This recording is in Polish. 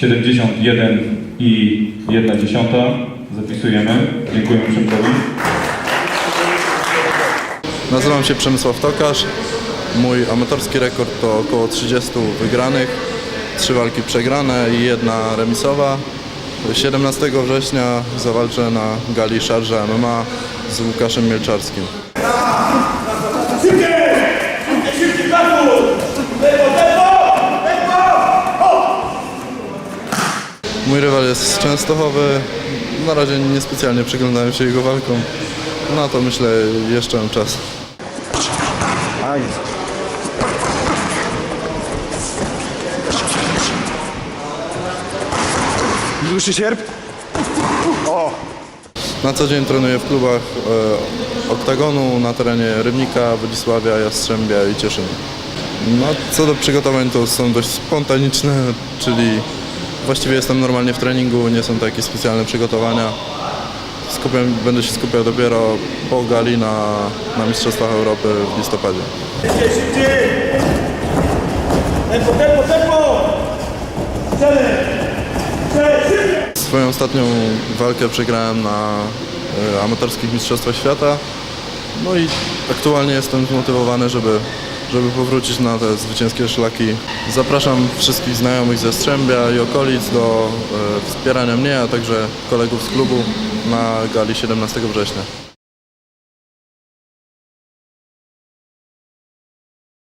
71 i 1 dziesiąta. Zapisujemy. Dziękujemy Przemkowi. Nazywam się Przemysław Tokarz. Mój amatorski rekord to około 30 wygranych, 3 walki przegrane i jedna remisowa. 17 września zawalczę na gali Szarża MMA z Łukaszem Mielczarskim. Mój rywal jest z Częstochowy. Na razie niespecjalnie przyglądałem się jego walkom. Na to myślę jeszcze mam czas. Dłuższy sierp? O! Na co dzień trenuję w klubach e, Oktagonu na terenie Rybnika, Wodzisławia, Jastrzębia i Cieszyna. No, co do przygotowań to są dość spontaniczne, czyli właściwie jestem normalnie w treningu, nie są to jakieś specjalne przygotowania. Skupiam, będę się skupiał dopiero po gali na, na Mistrzostwach Europy w listopadzie. Swoją ostatnią walkę przegrałem na e, amatorskich Mistrzostwach Świata. No i aktualnie jestem zmotywowany, żeby, żeby powrócić na te zwycięskie szlaki. Zapraszam wszystkich znajomych ze Strzębia i okolic do e, wspierania mnie, a także kolegów z klubu na gali 17 września.